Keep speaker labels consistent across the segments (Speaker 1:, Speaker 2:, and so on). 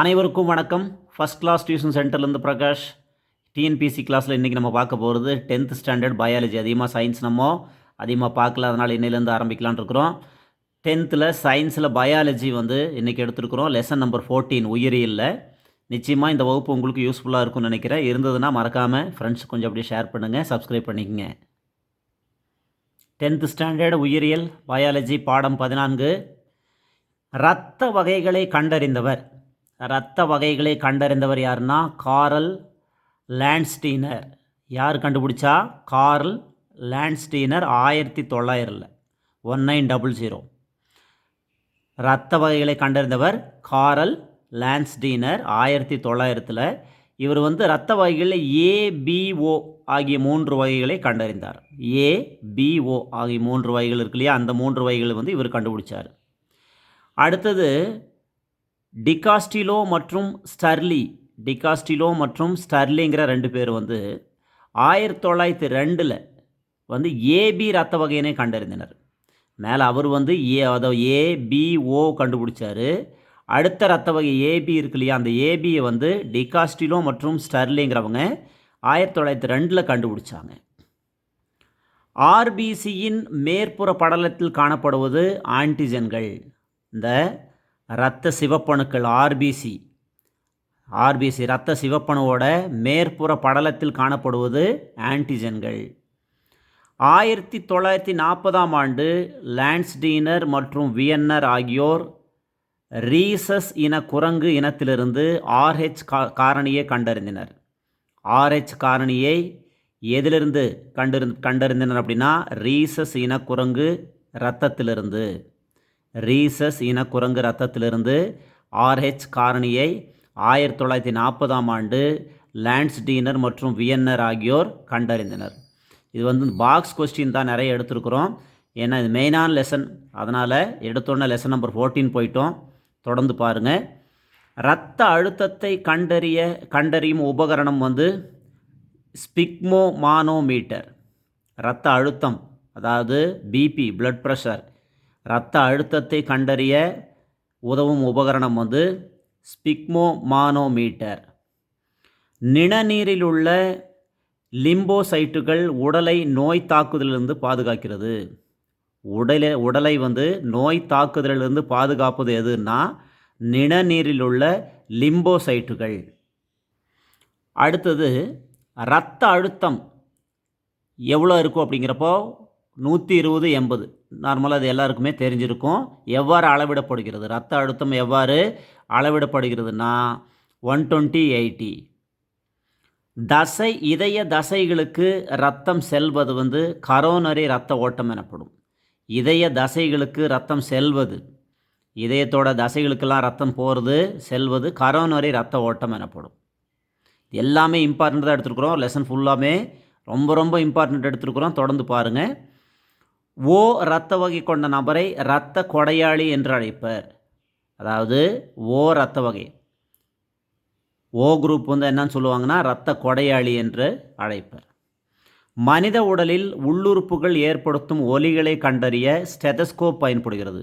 Speaker 1: அனைவருக்கும் வணக்கம். First class tuition சென்டர்லேருந்து பிரகாஷ். டிஎன்பிசி கிளாஸில் இன்றைக்கி நம்ம பார்க்க போகிறது டென்த் ஸ்டாண்டர்ட் பயாலஜி அதிகமாக சயின்ஸ் நம்ம அதிகமாக பார்க்கல அதனால் இன்னிலேருந்து ஆரம்பிக்கலாம்னு இருக்கிறோம். டென்த்தில் சயின்ஸில் பயாலஜி வந்து இன்றைக்கி எடுத்துருக்குறோம். லெசன் நம்பர் ஃபோர்டீன் உயிரியலில் நிச்சயமாக இந்த வகுப்பு உங்களுக்கு யூஸ்ஃபுல்லாக இருக்கும்னு நினைக்கிறேன். இருந்ததுன்னா மறக்காமல் ஃப்ரெண்ட்ஸ் கொஞ்சம் அப்படியே ஷேர் பண்ணுங்கள் சப்ஸ்கிரைப் பண்ணிக்கங்க. டென்த் ஸ்டாண்டர்ட் உயிரியல் பயாலஜி பாடம் பதினான்கு. இரத்த வகைகளை கண்டறிந்தவர். இரத்த வகைகளை கண்டறிந்தவர் யாருன்னா காரல் லேண்ட்ஸ்டீனர் யார் கண்டுபிடிச்சா? கார்ல் லேண்ட்ஸ்டீனர் ஆயிரத்தி தொள்ளாயிரில் ஒன் நைன் டபுள் ஜீரோ இரத்த வகைகளை கண்டறிந்தவர் காரல் லேண்ட்ஸ்டீனர் ஆயிரத்தி தொள்ளாயிரத்தில். இவர் வந்து இரத்த வகைகளில் ஏபிஓ ஆகிய மூன்று வகைகளை கண்டறிந்தார். ஏபிஓ ஆகிய மூன்று வகைகள் இருக்கு இல்லையா? அந்த மூன்று வகைகளை வந்து இவர் கண்டுபிடிச்சார். அடுத்தது டிகாஸ்டிலோ மற்றும் ஸ்டர்லி டிகாஸ்டிலோ மற்றும் ஸ்டர்லிங்கிற ரெண்டு பேர் வந்து ஆயிரத்தி தொள்ளாயிரத்தி ரெண்டில் வந்து ஏபி ரத்த வகையினை கண்டறிந்தனர். மேலே அவர் வந்து ஏ அதோ ஏபிஓ கண்டுபிடிச்சார். அடுத்த ரத்த வகை ஏபி இருக்கு இல்லையா அந்த ஏபியை வந்து டிகாஸ்டிலோ மற்றும் ஸ்டர்லிங்கிறவங்க ஆயிரத்தி தொள்ளாயிரத்தி ரெண்டில் கண்டுபிடிச்சாங்க. ஆர்பிசியின் மேற்புற படலத்தில் காணப்படுவது ஆன்டிஜன்கள். இந்த இரத்த சிவப்பணுக்கள் ஆர்பிசி ஆர்பிசி இரத்த சிவப்பணுவோட மேற்புற படலத்தில் காணப்படுவது ஆன்டிஜன்கள் ஆயிரத்தி தொள்ளாயிரத்தி நாற்பதாம் ஆண்டு லான்ஸ்டீனர் மற்றும் வியன்னர் ஆகியோர் ரீசஸ் இன குரங்கு இனத்திலிருந்து ஆர்ஹெச் கா காரணியை கண்டறிந்தனர். ஆர்ஹெச் காரணியை எதிலிருந்து கண்டறி கண்டறிந்தனர் அப்படின்னா ரீசஸ் இன குரங்கு இரத்தத்திலிருந்து. ரீசஸ் இன குரங்கு ரத்தத்திலிருந்து ஆர்ஹெச் காரணியை ஆயிரத்தி தொள்ளாயிரத்தி நாற்பதாம் ஆண்டு லான்ஸ்டீனர் மற்றும் வியன்னர் ஆகியோர் கண்டறிந்தனர். இது வந்து பாக்ஸ் கொஸ்டின் தான் நிறைய எடுத்திருக்கிறோம். ஏன்னா இது மெயினான லெசன் அதனால் எடுத்தோன்னே லெசன் நம்பர் ஃபோர்டீன் போயிட்டோம். தொடர்ந்து பாருங்கள் இரத்த அழுத்தத்தை கண்டறிய கண்டறியும் உபகரணம் வந்து ஸ்பிக்மோ மானோமீட்டர் இரத்த அழுத்தம் அதாவது பிபி பிளட் ப்ரெஷர் இரத்த அழுத்தத்தை கண்டறிய உதவும் உபகரணம் வந்து ஸ்பிக்மோ மானோமீட்டர் நிணநீரில் உள்ள லிம்போசைட்டுகள் உடலை நோய் தாக்குதலிலிருந்து பாதுகாக்கிறது. உடலை உடலை வந்து நோய் தாக்குதலிலிருந்து பாதுகாப்பது எதுன்னா நிணநீரில் உள்ள லிம்போசைட்டுகள். அடுத்தது இரத்த அழுத்தம் எவ்வளோ இருக்கும் அப்படிங்கிறப்போ நூற்றி இருபது எண்பது. நார்மலாக அது எல்லாருக்குமே தெரிஞ்சிருக்கும். எவ்வாறு அளவிடப்படுகிறது? ரத்த அழுத்தம் எவ்வாறு அளவிடப்படுகிறதுனா ஒன் டுவெண்ட்டி எயிட்டி தசை இதய தசைகளுக்கு ரத்தம் செல்வது வந்து கரோனரி ரத்த ஓட்டம் எனப்படும். இதய தசைகளுக்கு ரத்தம் செல்வது இதயத்தோட தசைகளுக்கெல்லாம் ரத்தம் போகிறது செல்வது கரோனரி ரத்த ஓட்டம் எனப்படும். எல்லாமே இம்பார்ட்டண்ட் தான் எடுத்துருக்குறோம். லெசன் ஃபுல்லாமே ரொம்ப ரொம்ப இம்பார்ட்டண்ட் எடுத்துருக்குறோம். தொடர்ந்து பாருங்கள் ஓ இரத்த வகை கொண்ட நபரை இரத்த கொடையாளி என்று அழைப்பர். அதாவது ஓ இரத்த வகை ஓ குரூப் வந்து என்னன்னு சொல்லுவாங்கன்னா இரத்த கொடையாளி என்று அழைப்பர். மனித உடலில் உள்ளுறுப்புகள் ஏற்படுத்தும் ஒலிகளை கண்டறிய ஸ்டெதஸ்கோப் பயன்படுகிறது.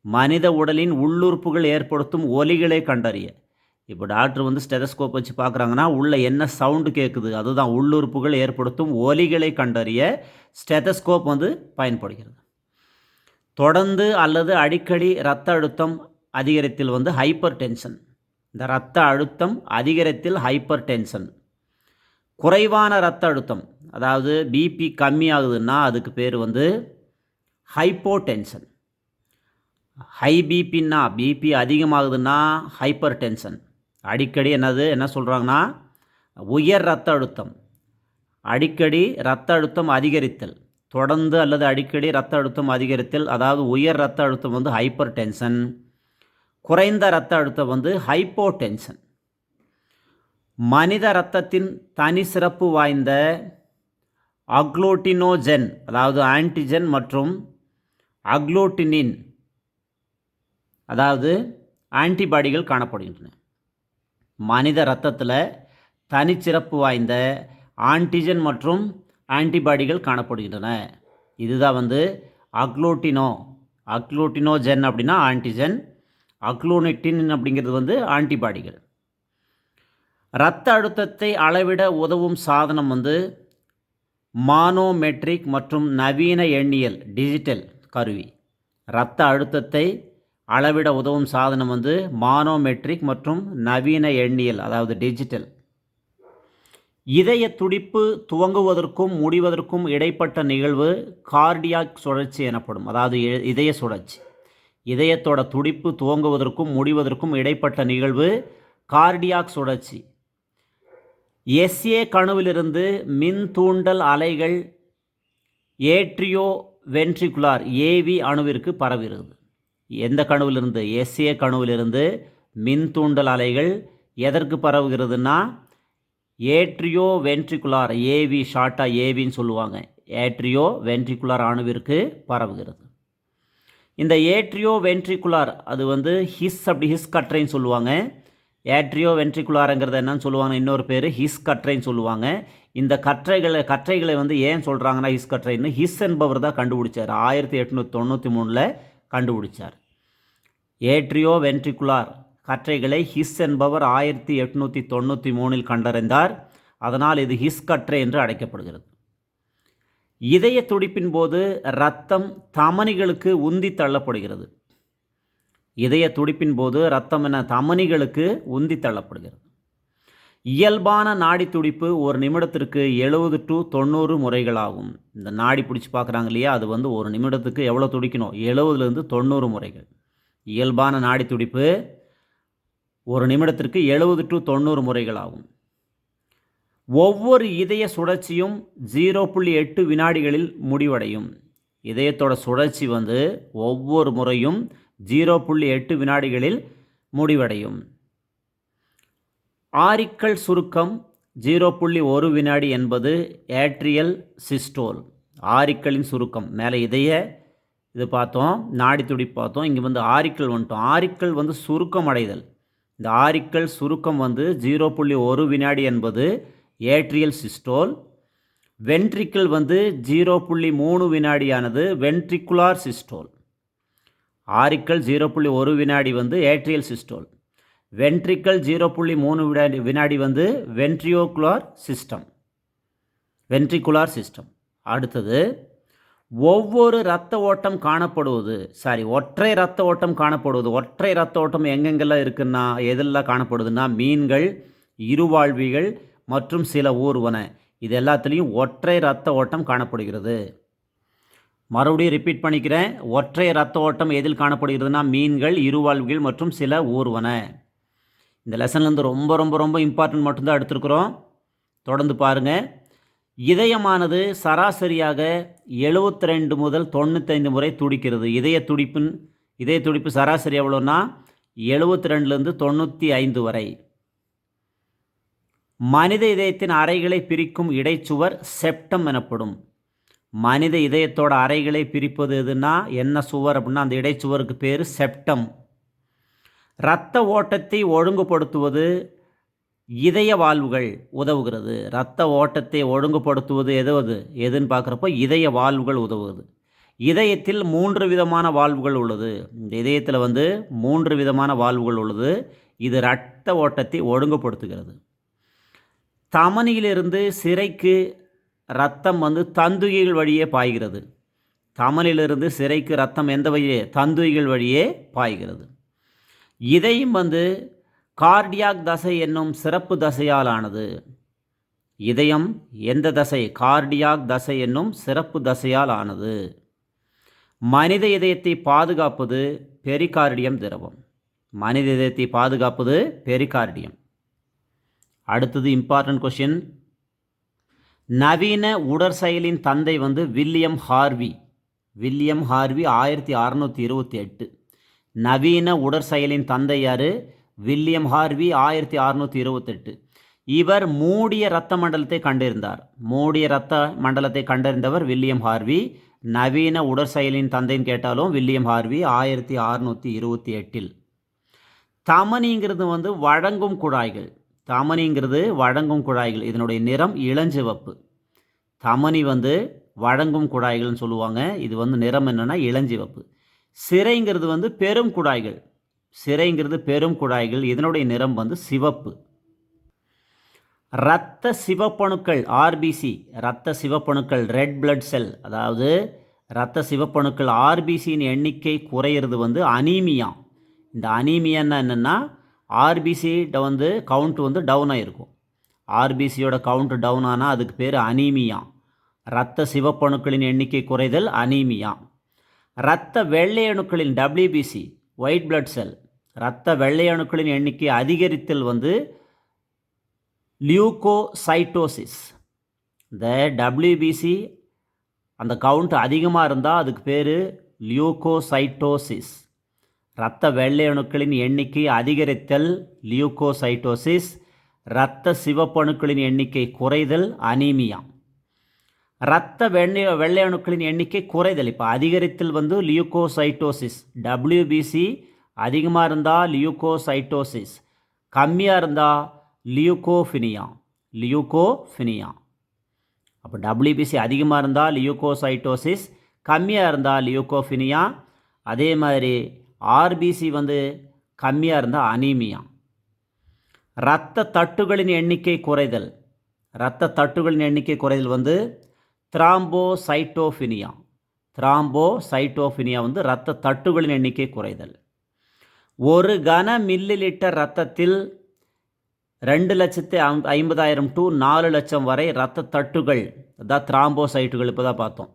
Speaker 1: மனித உடலின் உள்ளுறுப்புகள் ஏற்படுத்தும் ஒலிகளை கண்டறிய. இப்போ டாக்டர் வந்து ஸ்டெதஸ்கோப் வச்சு பார்க்குறாங்கன்னா உள்ளே என்ன சவுண்டு கேட்குது? அதுதான் உள்ளுறுப்புகள் ஏற்படுத்தும் ஒலிகளை கண்டறிய ஸ்டெதஸ்கோப் வந்து பயன்படுகிறது. தொடர்ந்து அல்லது அடிக்கடி இரத்த அழுத்தம் அதிகரித்தில் வந்து ஹைப்பர் டென்ஷன் இந்த இரத்த அழுத்தம் அதிகரித்தில் ஹைப்பர் டென்ஷன் குறைவான இரத்த அழுத்தம் அதாவது பிபி கம்மியாகுதுன்னா அதுக்கு பேர் வந்து ஹைப்போ டென்ஷன் ஹை பிபின்னா பிபி அதிகமாகுதுன்னா ஹைப்பர் டென்ஷன் அடிக்கடி என்னது? என்ன சொல்கிறாங்கன்னா உயர் இரத்த அழுத்தம். அடிக்கடி இரத்த அழுத்தம் அதிகரித்தல். தொடர்ந்து அல்லது அடிக்கடி இரத்த அழுத்தம் அதிகரித்தல். அதாவது உயர் இரத்த அழுத்தம் வந்து ஹைப்பர் டென்ஷன் குறைந்த இரத்த அழுத்தம் வந்து ஹைப்போ டென்ஷன் மனித இரத்தத்தின் தனி சிறப்பு வாய்ந்த அக்ளோட்டினோஜென் அதாவது ஆன்டிஜென் மற்றும் அக்ளோட்டினின் அதாவது ஆன்டிபாடிகள் காணப்படுகின்றன. மனித இரத்தத்தில் தனிச்சிறப்பு வாய்ந்த ஆன்டிஜன் மற்றும் ஆன்டிபாடிகள் காணப்படுகின்றன. இதுதான் வந்து அக்ளோட்டினோ அக்ளோட்டினோஜென் அப்படின்னா ஆன்டிஜன் அக்ளோனிட்டின் அப்படிங்கிறது வந்து ஆன்டிபாடிகள் இரத்த அழுத்தத்தை அளவிட உதவும் சாதனம் வந்து மானோமெட்ரிக் மற்றும் நவீன எண்ணியல் டிஜிட்டல் கருவி. இரத்த அழுத்தத்தை அளவிட உதவும் சாதனம் வந்து மானோமெட்ரிக் மற்றும் நவீன எண்ணியல் அதாவது டிஜிட்டல் இதய துடிப்பு துவங்குவதற்கும் முடிவதற்கும் இடைப்பட்ட நிகழ்வு கார்டியாக் சுழற்சி எனப்படும் அதாவது இதய சுழற்சி. இதயத்தோட துடிப்பு துவங்குவதற்கும் முடிவதற்கும் இடைப்பட்ட நிகழ்வு கார்டியாக் சுழற்சி. எஸ்ஏ கணுவிலிருந்து மின் தூண்டல் அலைகள் ஏட்ரியோ வென்ட்ரிகுலார் ஏவி அணுவிற்கு பரவுகிறது எந்த கணுவிலிருந்து எஸ்ஏ கணுவிலிருந்து மின் தூண்டல் அலைகள் எதற்கு பரவுகிறதுனா ஏட்ரியோ வென்ட்ரிகுலார் ஏவி ஷார்ட்டாக ஏவின்னு சொல்லுவாங்க. ஏட்ரியோ வென்ட்ரிகுலார் அணுவிற்கு பரவுகிறது. இந்த ஏட்ரியோ வென்ட்ரிகுலார் அது வந்து ஹிஸ் அப்படி ஹிஸ் கற்றைன்னு சொல்லுவாங்க. ஏட்ரியோ வென்ட்ரிகுலாருங்கிறது என்னன்னு சொல்லுவாங்க இன்னொரு பேர் ஹிஸ் கற்றைன்னு சொல்லுவாங்க. இந்த கற்றைகளை கற்றைகளை வந்து ஏன் சொல்கிறாங்கன்னா ஹிஸ் கற்றைன்னு ஹிஸ் என்பவர் தான் கண்டுபிடிச்சார். ஆயிரத்தி எட்நூற்றி தொண்ணூற்றி மூணில் கண்டுபிடிச்சார். ஏட்ரியோ வென்ட்ரிகுலார் கற்றைகளை ஹிஸ் என்பவர் ஆயிரத்தி எட்நூற்றி தொண்ணூற்றி மூணில் கண்டறிந்தார். அதனால் இது ஹிஸ் கற்றை என்று அழைக்கப்படுகிறது. இதய துடிப்பின் போது இரத்தம் தமனிகளுக்கு உந்தி தள்ளப்படுகிறது. இதய துடிப்பின் போது இரத்தம் என தமனிகளுக்கு உந்தி தள்ளப்படுகிறது. இயல்பான நாடி துடிப்பு ஒரு நிமிடத்திற்கு எழுபது டு தொண்ணூறு முறைகளாகும். இந்த நாடி பிடிச்சி பார்க்குறாங்க இல்லையா? அது வந்து ஒரு நிமிடத்துக்கு எவ்வளோ துடிக்கணும்? எழுபதுலேருந்து தொண்ணூறு முறைகள். இயல்பான நாடி துடிப்பு ஒரு நிமிடத்திற்கு எழுபது டு தொண்ணூறு முறைகளாகும். ஒவ்வொரு இதய சுழற்சியும் ஜீரோ புள்ளி எட்டு வினாடிகளில் முடிவடையும். இதயத்தோட சுழற்சி வந்து ஒவ்வொரு முறையும் ஜீரோ புள்ளி எட்டு வினாடிகளில் முடிவடையும். ஆரிக்கல் சுருக்கம் ஜீரோ புள்ளி ஒரு வினாடி என்பது ஏட்ரியல் சிஸ்டோல். ஆரிக்கலின் சுருக்கம் மேலே இதய இது பார்த்தோம் நாடி பார்த்தோம் இங்கே வந்து ஆரிக்கல் வந்துட்டோம். ஆரிக்கல் வந்து சுருக்கம் அடைதல். இந்த ஆரிக்கல் சுருக்கம் வந்து ஜீரோ புள்ளி ஒரு வினாடி என்பது ஏட்ரியல் சிஸ்டோல். வென்ட்ரிக்கல் வந்து ஜீரோ புள்ளி மூணு வினாடியானது வென்ட்ரிக்குலார் சிஸ்டோல். ஆரிக்கல் ஜீரோ புள்ளி ஒரு வினாடி வந்து ஏட்ரியல் சிஸ்டோல். வென்ட்ரிக்கல் ஜீரோ புள்ளி மூணு வினாடி வினாடி வந்து வென்ட்ரியோகுலார் சிஸ்டம். Ventricular system. அடுத்தது ஒவ்வொரு இரத்த ஓட்டம் காணப்படுவது சாரி ஒற்றை இரத்த ஓட்டம் காணப்படுவது ஒற்றை இரத்த ஓட்டம் எங்கெங்கெல்லாம் இருக்குன்னா எதெல்லாம் காணப்படுதுன்னா மீன்கள் இருவாழ்விகள் மற்றும் சில ஊர்வன. இது எல்லாத்துலேயும் ஒற்றை இரத்த ஓட்டம் காணப்படுகிறது. மறுபடியும் ரிப்பீட் பண்ணிக்கிறேன். ஒற்றை இரத்த ஓட்டம் எதில் காணப்படுகிறதுனா மீன்கள் இருவாழ்விகள் மற்றும் சில ஊர்வன. இந்த லெசன்லேருந்து ரொம்ப ரொம்ப ரொம்ப இம்பார்ட்டன்ட் மட்டும்தான் எடுத்துருக்குறோம். தொடர்ந்து பாருங்கள் இதயமானது சராசரியாக 72 ரெண்டு முதல் தொண்ணூத்தைந்து முறை துடிக்கிறது. இதய துடிப்பின் இதய துடிப்பு சராசரி எவ்வளோன்னா எழுபத்தி ரெண்டுலேருந்து தொண்ணூற்றி ஐந்து வரை. மனித இதயத்தின் அறைகளை பிரிக்கும் இடைச்சுவர் செப்டம் எனப்படும். மனித இதயத்தோட அறைகளை பிரிப்பது எதுனா என்ன சுவர் அப்படின்னா அந்த இடைச்சுவருக்கு பேர் செப்டம். இரத்த ஓட்டத்தை ஒழுங்குபடுத்துவது இதய வாழ்வுகள் உதவுகிறது. இரத்த ஓட்டத்தை ஒழுங்குபடுத்துவது எதுவது எதுன்னு பார்க்குறப்போ இதய வாழ்வுகள் உதவுவது இதயத்தில் மூன்று விதமான வாழ்வுகள் உள்ளது. இந்த இதயத்தில் வந்து மூன்று விதமான வாழ்வுகள் உள்ளது. இது இரத்த ஓட்டத்தை ஒழுங்குபடுத்துகிறது. தமனியிலிருந்து சிறைக்கு ரத்தம் வந்து தந்துகிகள் வழியே பாய்கிறது. தமனிலிருந்து சிறைக்கு ரத்தம் எந்த வழியே? தந்துகிகள் வழியே பாய்கிறது. இதயம் வந்து கார்டியாக் தசை என்னும் சிறப்பு தசையால் ஆனது இதயம் எந்த தசை? கார்டியாக் தசை என்னும் சிறப்பு தசையால் ஆனது மனித இதயத்தை பாதுகாப்பது பெரிகார்டியம் திரவம். மனித இதயத்தை பாதுகாப்பது பெரிகார்டியம். அடுத்தது இம்பார்ட்டன்ட் கொஷின் நவீன உடற்செயலின் தந்தை வந்து வில்லியம் ஹார்வி. வில்லியம் ஹார்வி ஆயிரத்தி அறநூற்றி இருபத்தி எட்டு. நவீன உடற்செயலின் தந்தை யார்? வில்லியம் ஹார்வி ஆயிரத்தி அறுநூற்றி இருபத்தெட்டு. இவர் மூடிய இரத்த மண்டலத்தை கண்டறிந்தார். மூடிய இரத்த மண்டலத்தை கண்டறிந்தவர் வில்லியம் ஹார்வி. நவீன உடற்செயலின் தந்தைன்னு கேட்டாலும் வில்லியம் ஹார்வி ஆயிரத்தி அறநூற்றி இருபத்தி எட்டில் தமனிங்கிறது வந்து வழங்கும் குழாய்கள். தமனிங்கிறது வழங்கும் குழாய்கள். இதனுடைய நிறம் இளஞ்சிவப்பு. தமனி வந்து வழங்கும் குழாய்கள்னு சொல்லுவாங்க. இது வந்து நிறம் என்னென்னா இளஞ்சிவப்பு. சிறைங்கிறது வந்து பெரும் குழாய்கள். சிறைங்கிறது பெரும் குழாய்கள். இதனுடைய நிறம் வந்து சிவப்பு. இரத்த சிவப்பணுக்கள் ஆர்பிசி இரத்த சிவப்பணுக்கள் ரெட் பிளட் செல் அதாவது இரத்த சிவப்பணுக்கள் ஆர்பிசியின் எண்ணிக்கை குறையிறது வந்து அனீமியா. இந்த அனீமியான்னா என்னென்னா ஆர்பிசிட்ட வந்து கவுண்ட் வந்து டவுன் ஆகிருக்கும் ஆர்பிசியோட கவுண்ட் டவுன் ஆனால் அதுக்கு பேர் அனீமியா. இரத்த சிவப்பணுக்களின் எண்ணிக்கை குறைதல் அனீமியா. இரத்த வெள்ளை அணுக்களின் டபிள்யூபிசி ஒயிட் பிளட் செல் இரத்த வெள்ளை அணுக்களின் எண்ணிக்கை அதிகரித்தல் வந்து லியூகோசைட்டோசிஸ் இந்த டபிள்யூபிசி அந்த கவுண்ட் அதிகமாக இருந்தால் அதுக்கு பேர் லியூகோசைட்டோசிஸ் இரத்த வெள்ளை அணுக்களின் எண்ணிக்கை அதிகரித்தல் லியூகோசைட்டோசிஸ் இரத்த சிவப்பணுக்களின் எண்ணிக்கை குறைதல் அனீமியா இரத்த வெள்ளை வெள்ளை அணுக்களின் எண்ணிக்கை குறைதல். இப்போ அதிகரித்தல் வந்து லியூகோசைட்டோசிஸ். டபிள்யூபிசி அதிகமாக இருந்தால் லியூகோசைட்டோசிஸ். கம்மியாக இருந்தால் லியூகோஃபினியா. லியூகோஃபினியா. அப்போ டபிள்யூபிசி அதிகமாக இருந்தால் லியூகோசைட்டோசிஸ். கம்மியாக இருந்தால் லியூகோஃபினியா. அதே மாதிரி ஆர்பிசி வந்து கம்மியாக இருந்தால் அனீமியா. இரத்த தட்டுகளின் எண்ணிக்கை குறைதல். இரத்த தட்டுகளின் எண்ணிக்கை குறைதல் வந்து த்ராம்போசைட்டோஃபினியா த்ராம்போசைட்டோஃபினியா வந்து இரத்த தட்டுகளின் எண்ணிக்கை குறைதல். ஒரு கன மில்லி லிட்டர் ரத்தத்தில் ரெண்டு லட்சத்து ஐம் ஐம்பதாயிரம் டு நாலு லட்சம் வரை இரத்த தட்டுகள் அதான் த்ராம்போசைட்டுகள் இப்போ தான் பார்த்தோம்.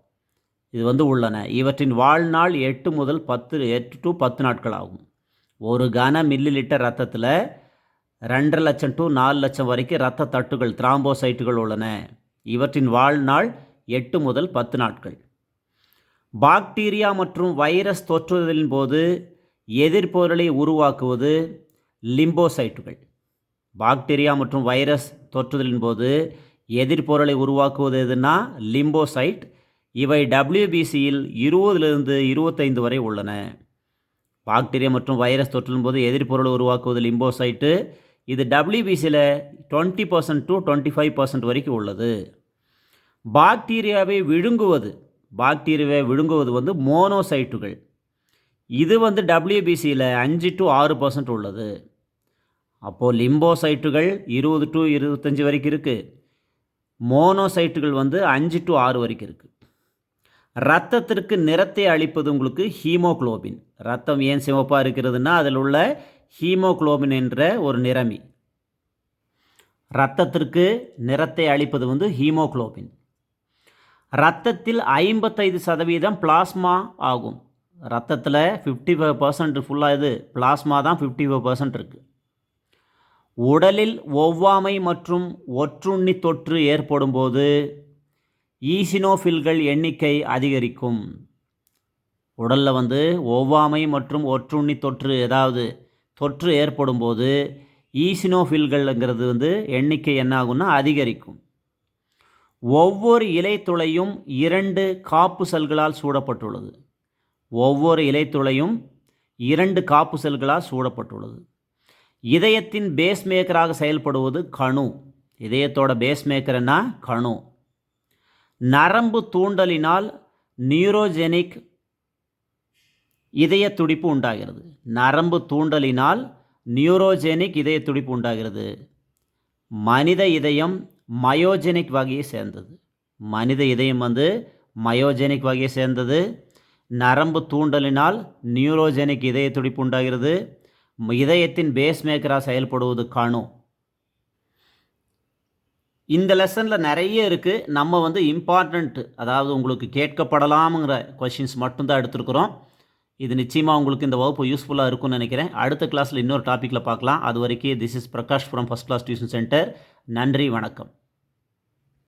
Speaker 1: இது வந்து உள்ளன. இவற்றின் வாழ்நாள் எட்டு முதல் பத்து எட்டு டு பத்து நாட்கள் ஆகும். ஒரு கன மில்லி லிட்டர் ரத்தத்தில் ரெண்டரை லட்சம் டு நாலு லட்சம் வரைக்கும் இரத்த தட்டுகள் த்ராம்போசைட்டுகள் உள்ளன. இவற்றின் வாழ்நாள் எட்டு முதல் பத்து நாட்கள். பாக்டீரியா மற்றும் வைரஸ் தொற்றுதலின் போது எதிர்ப்பொருளை உருவாக்குவது லிம்போசைட்டுகள். பாக்டீரியா மற்றும் வைரஸ் தொற்றுதலின் போது எதிர்ப்பொருளை உருவாக்குவது எதுனா லிம்போசைட். இவை டபிள்யூபிசியில் இருபதுலிருந்து இருபத்தைந்து வரை உள்ளன. பாக்டீரியா மற்றும் வைரஸ் தொற்றின் போது எதிர்ப்பொருளை உருவாக்குவது லிம்போசைட்டு. இது டபிள்யூபிசியில் twenty percent to twenty five percent வரைக்கும் உள்ளது. பாக்டீரியாவை விழுங்குவது பாக்டீரியாவை விழுங்குவது வந்து மோனோசைட்டுகள். இது வந்து டபிள்யூபிசியில் அஞ்சு டு ஆறு பர்சன்ட் உள்ளது. அப்போது லிம்போசைட்டுகள் இருபது டு இருபத்தஞ்சி வரைக்கும் இருக்குது மோனோசைட்டுகள் வந்து அஞ்சு டு ஆறு வரைக்கும் இருக்குது ரத்தத்திற்கு நிறத்தை அளிப்பது உங்களுக்கு ஹீமோக்ளோபின். ரத்தம் ஏன் சிவப்பாக இருக்கிறதுனா அதில் உள்ள ஹீமோக்ளோபின் என்ற ஒரு நிறமி. ரத்தத்திற்கு நிறத்தை அளிப்பது வந்து ஹீமோக்ளோபின். ரத்தத்தில் ஐம்பத்தைந்து சதவீதம் பிளாஸ்மா ஆகும். ரத்தத்தில் ஃபிஃப்டி ஃபைவ் பர்சன்ட் ஃபுல்லாக இது பிளாஸ்மா தான் ஃபிஃப்டி ஃபைவ் பர்சன்ட் இருக்குது உடலில் ஒவ்வாமை மற்றும் ஒற்றுண்ணி தொற்று ஏற்படும் போது ஈசினோஃபில்கள் எண்ணிக்கை அதிகரிக்கும். உடலில் வந்து ஒவ்வாமை மற்றும் ஒற்றுண்ணி தொற்று ஏதாவது தொற்று ஏற்படும் போது ஈசினோஃபில்கள்ங்கிறது வந்து எண்ணிக்கை என்ன ஆகும்னா அதிகரிக்கும். ஒவ்வொரு இலைத்துளையும் இரண்டு காப்பு செல்களால் சூடப்பட்டுள்ளது. ஒவ்வொரு இலைத்துளையும் இரண்டு காப்பு செல்களால் சூடப்பட்டுள்ளது. இதயத்தின் பேஸ் மேக்கராக செயல்படுவது கணு. இதயத்தோட பேஸ் மேக்கர்னா கணு. நரம்பு தூண்டலினால் நியூரோஜெனிக் இதய துடிப்பு உண்டாகிறது. நரம்பு தூண்டலினால் நியூரோஜெனிக் இதய துடிப்பு உண்டாகிறது. மனித இதயம் மயோஜெனிக் வகையை சேர்ந்தது. மனித இதயம் வந்து மயோஜெனிக் வகையை சேர்ந்தது. நரம்பு தூண்டலினால் நியூரோஜெனிக் இதய துடிப்பு உண்டாகிறது. இதயத்தின் பேஸ் மேக்கராக செயல்படுவது காணும் இந்த லெசனில் நிறைய இருக்குது நம்ம வந்து இம்பார்ட்டண்ட் அதாவது உங்களுக்கு கேட்கப்படலாம்ங்கிற கொஷின்ஸ் மட்டும்தான் எடுத்துருக்குறோம். இது நிச்சயமாக உங்களுக்கு இந்த வகுப்பு யூஸ்ஃபுல்லாக இருக்கும்னு நினைக்கிறேன். அடுத்த கிளாஸில் இன்னொரு டாப்பிக்கில் பார்க்கலாம். அது வரைக்கும் this is Prakash from first class tuition centre நன்றி வணக்கம்.